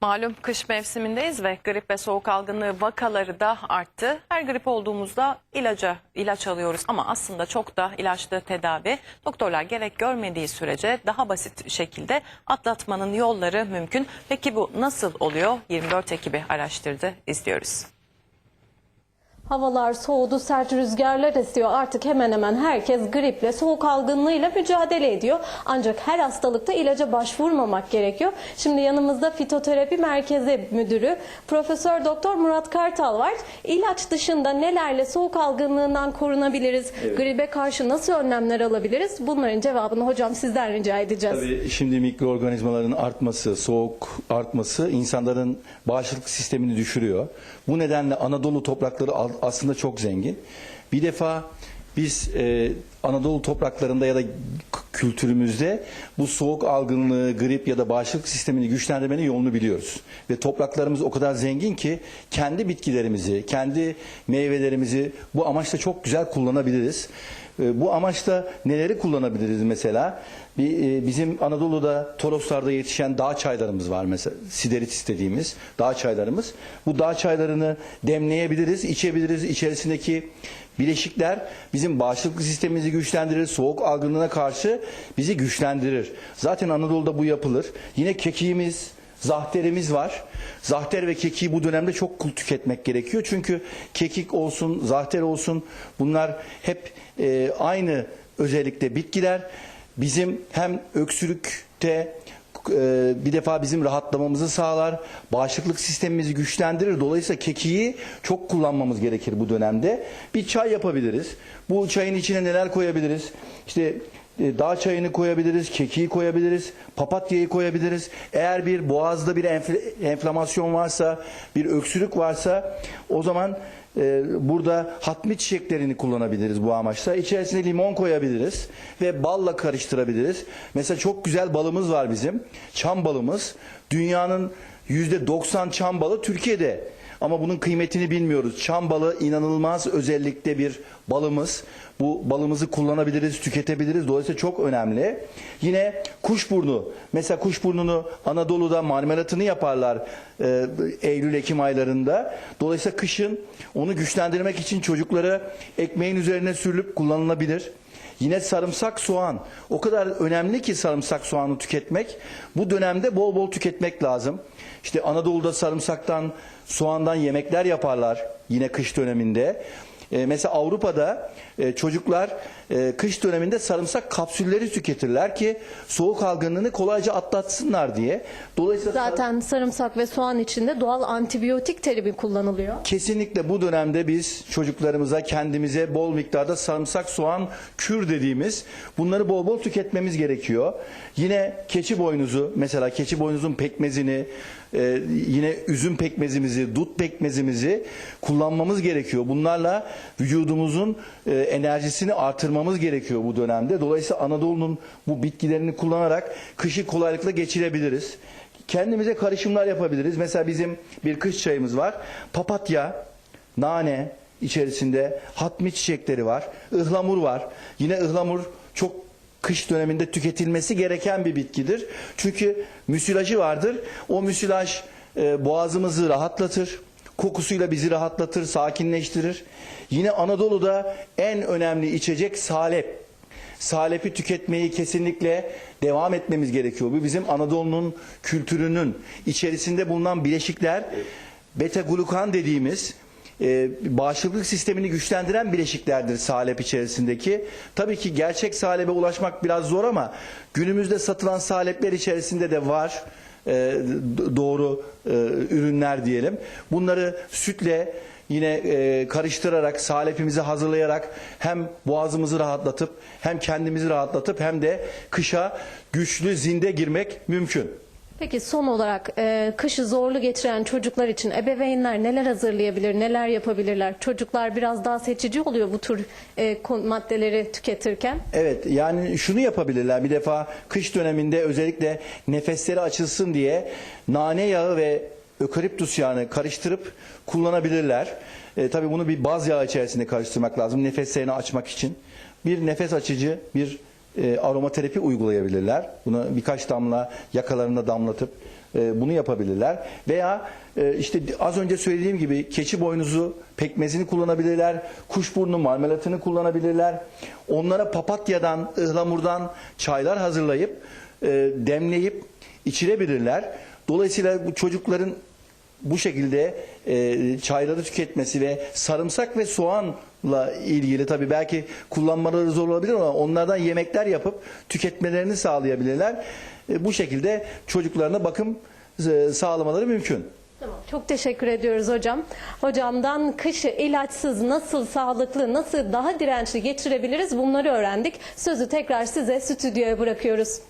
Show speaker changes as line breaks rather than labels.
Malum kış mevsimindeyiz ve grip ve soğuk algınlığı vakaları da arttı. Her grip olduğumuzda ilaca ilaç alıyoruz ama aslında çok da ilaçlı tedavi doktorlar gerek görmediği sürece daha basit şekilde atlatmanın yolları mümkün. Peki bu nasıl oluyor? 24 ekibi araştırdı. İzliyoruz.
Havalar soğudu, sert rüzgarlar esiyor. Artık hemen hemen herkes griple, soğuk algınlığıyla mücadele ediyor. Ancak her hastalıkta ilaca başvurmamak gerekiyor. Şimdi yanımızda Fitoterapi Merkezi Müdürü Profesör Doktor Murat Kartal var. İlaç dışında nelerle soğuk algınlığından korunabiliriz? Gribe karşı nasıl önlemler alabiliriz? Bunların cevabını hocam sizden rica edeceğiz.
Tabii şimdi mikroorganizmaların artması, soğuk artması insanların bağışıklık sistemini düşürüyor. Bu nedenle Anadolu toprakları al- aslında çok zengin. Bir defa biz e, Anadolu topraklarında ya da kültürümüzde bu soğuk algınlığı, grip ya da bağışıklık sistemini güçlendirmenin yolunu biliyoruz. Ve topraklarımız o kadar zengin ki kendi bitkilerimizi, kendi meyvelerimizi bu amaçla çok güzel kullanabiliriz. E, Bu amaçla neleri kullanabiliriz mesela? E, bizim Anadolu'da Toroslar'da yetişen dağ çaylarımız var mesela. Sideritis dediğimiz dağ çaylarımız. Bu dağ çaylarını demleyebiliriz, içebiliriz. İçerisindeki bileşikler bizim bağışıklık sistemimizi güçlendirir. Soğuk algınlığına karşı bizi güçlendirir. Zaten Anadolu'da bu yapılır. Yine kekiğimiz, Zahterimiz var. Zahter ve kekiği bu dönemde çok tüketmek gerekiyor. Çünkü kekik olsun, zahter olsun bunlar hep e, aynı özellikle bitkiler. Bizim hem öksürükte e, bir defa bizim rahatlamamızı sağlar, bağışıklık sistemimizi güçlendirir. Dolayısıyla kekiği çok kullanmamız gerekir bu dönemde. Bir çay yapabiliriz. Bu çayın içine neler koyabiliriz? İşte dağ çayını koyabiliriz, kekiği koyabiliriz, papatyayı koyabiliriz. Eğer bir boğazda bir enfl- enflamasyon varsa, bir öksürük varsa o zaman e, burada hatmi çiçeklerini kullanabiliriz bu amaçla. İçerisine limon koyabiliriz ve balla karıştırabiliriz. Mesela çok güzel balımız var bizim. Çam balımız. Dünyanın %90 çam balı Türkiye'de. Ama bunun kıymetini bilmiyoruz. Çam balı inanılmaz özellikte bir balımız. Bu balımızı kullanabiliriz, tüketebiliriz. Dolayısıyla çok önemli. Yine kuşburnu. Mesela kuşburnunu Anadolu'da marmelatını yaparlar e, Eylül-Ekim aylarında. Dolayısıyla kışın onu güçlendirmek için çocuklara ekmeğin üzerine sürülüp kullanılabilir. Yine sarımsak soğan. O kadar önemli ki sarımsak soğanı tüketmek. Bu dönemde bol bol tüketmek lazım. İşte Anadolu'da sarımsaktan, soğandan yemekler yaparlar yine kış döneminde. E, mesela Avrupa'da e, çocuklar e, kış döneminde sarımsak kapsülleri tüketirler ki soğuk algınlığını kolayca atlatsınlar diye. Dolayısıyla
Zaten sarımsak ve soğan içinde doğal antibiyotik terimi kullanılıyor.
Kesinlikle bu dönemde biz çocuklarımıza, kendimize bol miktarda sarımsak, soğan, kür dediğimiz bunları bol bol tüketmemiz gerekiyor. Yine keçi boynuzu, mesela keçi boynuzun pekmezini, e, yine üzüm pekmezimizi, dut pekmezimizi kullanmamız gerekiyor. Bunlarla vücudumuzun e, enerjisini artırmamız gerekiyor bu dönemde. Dolayısıyla Anadolu'nun bu bitkilerini kullanarak kışı kolaylıkla geçirebiliriz. Kendimize karışımlar yapabiliriz. Mesela bizim bir kış çayımız var. Papatya, nane içerisinde hatmi çiçekleri var. ıhlamur var. Yine ıhlamur çok kış döneminde tüketilmesi gereken bir bitkidir. Çünkü müsilajı vardır. O müsilaj e, boğazımızı rahatlatır. Kokusuyla bizi rahatlatır, sakinleştirir. Yine Anadolu'da en önemli içecek salep. Salepi tüketmeyi kesinlikle devam etmemiz gerekiyor. Bu bizim Anadolu'nun kültürünün içerisinde bulunan bileşikler beta glukan dediğimiz e, bağışıklık sistemini güçlendiren bileşiklerdir salep içerisindeki. Tabii ki gerçek salebe ulaşmak biraz zor ama günümüzde satılan salepler içerisinde de var doğru e, ürünler diyelim. Bunları sütle yine e, karıştırarak, salepimizi hazırlayarak hem boğazımızı rahatlatıp hem kendimizi rahatlatıp hem de kışa güçlü zinde girmek mümkün.
Peki son olarak e, kışı zorlu geçiren çocuklar için ebeveynler neler hazırlayabilir, neler yapabilirler? Çocuklar biraz daha seçici oluyor bu tür e, maddeleri tüketirken.
Evet yani şunu yapabilirler bir defa kış döneminde özellikle nefesleri açılsın diye nane yağı ve ökaliptus yağını karıştırıp kullanabilirler. E, tabii bunu bir baz yağı içerisinde karıştırmak lazım nefeslerini açmak için. Bir nefes açıcı bir e, aromaterapi uygulayabilirler. Bunu birkaç damla yakalarına damlatıp e, bunu yapabilirler. Veya e, işte az önce söylediğim gibi keçi boynuzu pekmezini kullanabilirler. Kuşburnu marmelatını kullanabilirler. Onlara papatyadan, ıhlamurdan çaylar hazırlayıp e, demleyip içirebilirler. Dolayısıyla bu çocukların bu şekilde e, çayları tüketmesi ve sarımsak ve soğanla ilgili tabii belki kullanmaları zor olabilir ama onlardan yemekler yapıp tüketmelerini sağlayabilirler. E, bu şekilde çocuklarına bakım e, sağlamaları mümkün.
Tamam. Çok teşekkür ediyoruz hocam. Hocamdan kışı ilaçsız nasıl sağlıklı, nasıl daha dirençli geçirebiliriz bunları öğrendik. Sözü tekrar size stüdyoya bırakıyoruz.